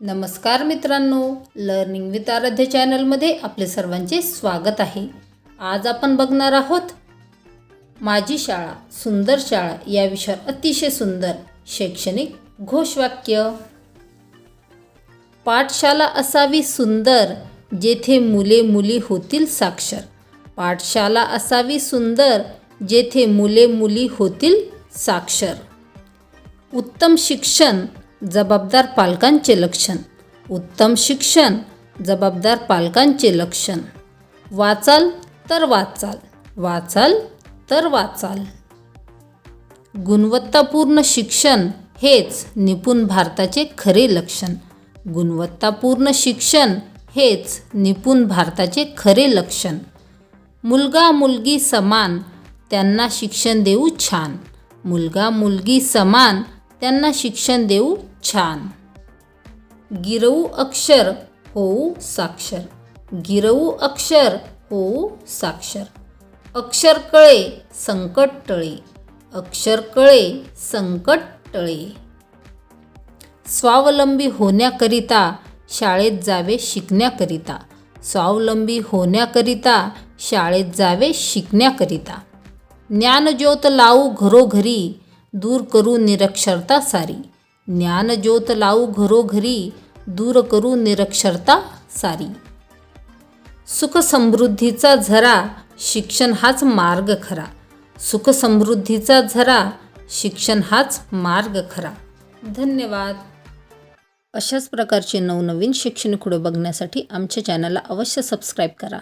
नमस्कार मित्रांनो learning with आराध्य चॅनलमध्ये आपले सर्वांचे स्वागत आहे. आज आपण बघणार आहोत माझी शाळा सुंदर शाळा या विषयावर अतिशय सुंदर शैक्षणिक घोषवाक्य. पाठशाला असावी सुंदर जेथे मुले मुली होतील साक्षर. पाठशाला असावी सुंदर जेथे मुले मुली होतील साक्षर. उत्तम शिक्षण जबाबदार पालकांचे लक्षण. उत्तम शिक्षण जबाबदार पालकांचे लक्षण. वाचाल तर वाचाल वाचाल तर वाचाल. गुणवत्तापूर्ण शिक्षण हेच निपुण भारताचे खरे लक्षण. गुणवत्तापूर्ण शिक्षण हेच निपुण भारताचे खरे लक्षण. मुलगा मुलगी समान त्यांना शिक्षण देऊ छान. मुलगा मुलगी समान त्यांना शिक्षण देऊ छान. गिरवू अक्षर होऊ साक्षर. गिरवू अक्षर होऊ साक्षर. अक्षर कळे संकट टळे. अक्षर कळे संकट टळे. स्वावलंबी होण्याकरिता शाळेत जावे शिकण्याकरिता. स्वावलंबी होण्याकरिता शाळेत जावे शिकण्याकरिता. ज्ञानज्योत लावू घरोघरी दूर करू निरक्षरता सारी. ज्ञानज्योत लावू घरोघरी दूर करू निरक्षरता सारी. सुखसमृद्धीचा झरा शिक्षण हाच मार्ग खरा. सुखसमृद्धीचा झरा शिक्षण हाच मार्ग खरा. धन्यवाद. अशाच प्रकारचे नवनवीन शैक्षणिक व्हिडिओ बघण्यासाठी आमच्या चॅनलला अवश्य सबस्क्राईब करा.